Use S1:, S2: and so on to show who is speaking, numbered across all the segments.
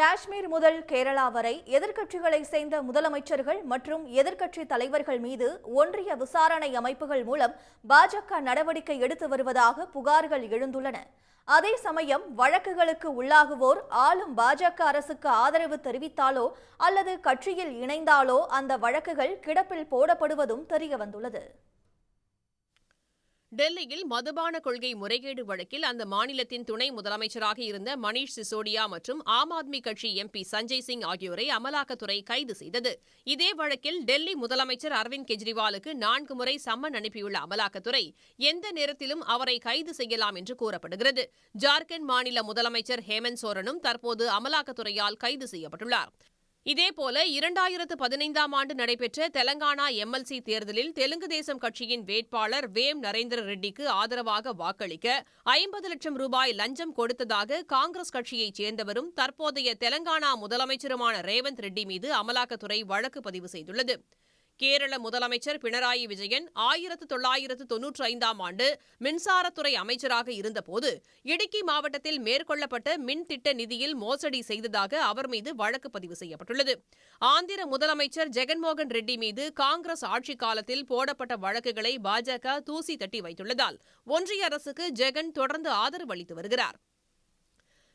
S1: காஷ்மீர் முதல் கேரளா வரை எதிர்க்கட்சிகளை சேர்ந்த முதலமைச்சர்கள் மற்றும் எதிர்க்கட்சி தலைவர்கள் மீது ஒன்றிய விசாரணை அமைப்புகள் மூலம் பாஜக நடவடிக்கை எடுத்து வருவதாக புகார்கள் எழுந்துள்ளன. அதே சமயம் வழக்குகளுக்கு உள்ளாகுவோர் ஆளும் பாஜக அரசுக்கு ஆதரவு தெரிவித்தாலோ அல்லது கட்சியில் இணைந்தாலோ அந்த வழக்குகள் கிடப்பில் போடப்படுவதும் தெரியவந்துள்ளது.
S2: டெல்லியில் மதுபான கொள்கை முறைகேடு வழக்கில் அந்த மாநிலத்தின் துணை முதலமைச்சராக இருந்த மணீஷ் சிசோடியா மற்றும் ஆம் ஆத்மி கட்சி எம்பி சஞ்சய் சிங் ஆகியோரை அமலாக்கத்துறை கைது செய்தது. இதே வழக்கில் டெல்லி முதலமைச்சர் அரவிந்த் கெஜ்ரிவாலுக்கு நான்கு முறை சம்மன் அனுப்பியுள்ள அமலாக்கத்துறை எந்த நேரத்திலும் அவரை கைது செய்யலாம் என்று கூறப்படுகிறது. ஜார்க்கண்ட் மாநில முதலமைச்சர் ஹேமந்த் சோரனும் தற்போது அமலாக்கத்துறையால் கைது செய்யப்பட்டுள்ளார். இதேபோல இரண்டாயிரத்து பதினைந்தாம் ஆண்டு நடைபெற்ற தெலங்கானா எம்எல்சி தேர்தலில் தெலுங்கு தேசம் கட்சியின் வேட்பாளர் வேம் நரேந்திர ரெட்டிக்கு ஆதரவாக வாக்களிக்க ஐம்பது லட்சம் ரூபாய் லஞ்சம் கொடுத்ததாக காங்கிரஸ் கட்சியைச் சேர்ந்தவரும் தற்போதைய தெலங்கானா முதலமைச்சருமான ரேவந்த் ரெட்டி மீது அமலாக்கத்துறை வழக்கு பதிவு செய்துள்ளது. கேரள முதலமைச்சர் பினராயி விஜயன் ஆயிரத்து தொள்ளாயிரத்து தொன்னூற்றி ஐந்தாம் ஆண்டு மின்சாரத்துறை அமைச்சராக இருந்தபோது இடுக்கி மாவட்டத்தில் மேற்கொள்ளப்பட்ட மின் திட்ட நிதியில் மோசடி செய்ததாக அவர் மீது வழக்கு பதிவு செய்யப்பட்டுள்ளது. ஆந்திர முதலமைச்சர் ஜெகன்மோகன் ரெட்டி மீது காங்கிரஸ் ஆட்சிக் காலத்தில் போடப்பட்ட வழக்குகளை பாஜக தூசி தட்டி வைத்துள்ளதால் ஒன்றிய அரசுக்கு ஜெகன் தொடர்ந்து ஆதரவு அளித்து வருகிறார்.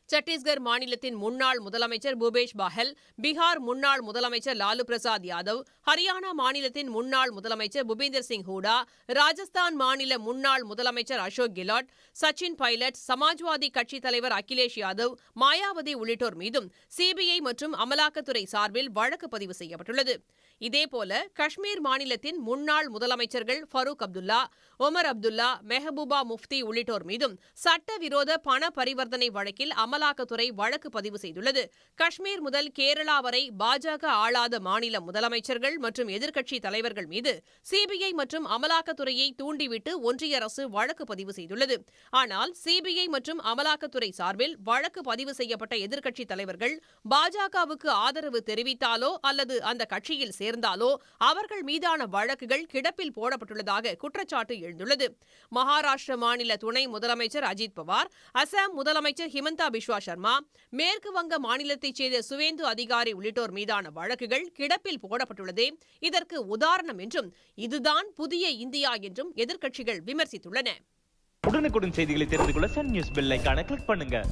S2: சத்தீஸ்கர் மாநிலத்தின் முன்னாள் முதலமைச்சர் பூபேஷ் பாஹெல் பீகார் முன்னாள் முதலமைச்சர் லாலு பிரசாத் யாதவ் ஹரியானா மாநிலத்தின் முன்னாள் முதலமைச்சர் புபீந்தர் சிங் ஹூடா ராஜஸ்தான் மாநில முன்னாள் முதலமைச்சர் அசோக் கெலாட் சச்சின் பைலட் சமாஜ்வாதி கட்சித் தலைவர் அகிலேஷ் யாதவ் மாயாவதி உள்ளிட்டோர் மீதும் சிபிஐ மற்றும் அமலாக்கத்துறை சார்பில் வழக்கு பதிவு செய்யப்பட்டுள்ளது. இதேபோல காஷ்மீர் மாநிலத்தின் முன்னாள் முதலமைச்சர்கள் ஃபரூக் அப்துல்லா ஒமர் அப்துல்லா மெஹபூபா முஃப்தி உள்ளிட்டோர் மீதும் சட்டவிரோத பண பரிவர்த்தனை வழக்கில் அமலாக்கத்துறை வழக்கு பதிவு செய்துள்ளது. காஷ்மீர் முதல் கேரளா வரை பாஜக ஆளாத மாநில முதலமைச்சர்கள் மற்றும் எதிர்க்கட்சி தலைவர்கள் மீது சிபிஐ மற்றும் அமலாக்கத்துறையை தூண்டிவிட்டு ஒன்றிய அரசு வழக்கு பதிவு செய்துள்ளது. ஆனால் சிபிஐ மற்றும் அமலாக்கத்துறை சார்பில் வழக்கு பதிவு செய்யப்பட்ட எதிர்க்கட்சி தலைவர்கள் பாஜகவுக்கு ஆதரவு தெரிவித்தாலோ அல்லது அந்த கட்சியில் சேர்ந்தாலோ அவர்கள் மீதான வழக்குகள் கிடப்பில் போடப்பட்டுள்ளதாக குற்றச்சாட்டு எழுந்துள்ளது. மகாராஷ்டிர மாநில துணை முதலமைச்சர் அஜித் பவார் அசாம் முதலமைச்சர் ஹிமந்தா பிஸ்வா சர்மா மேற்கு வங்க மாநிலத்தைச் சேர்ந்த சுவேந்து அதிகாரி உள்ளிட்டோர் மீதான வழக்குகள் கிடப்பில் போடப்பட்டுள்ளதே. இதற்கு உதாரணம் என்றும் இதுதான் புதிய இந்தியா என்றும் எதிர்க்கட்சிகள் விமர்சித்துள்ளன.
S3: உடனுக்குடன் செய்திகளை தெரிந்து கொள்ள சன் நியூஸ் பெல் கிளிக் பண்ணுங்க.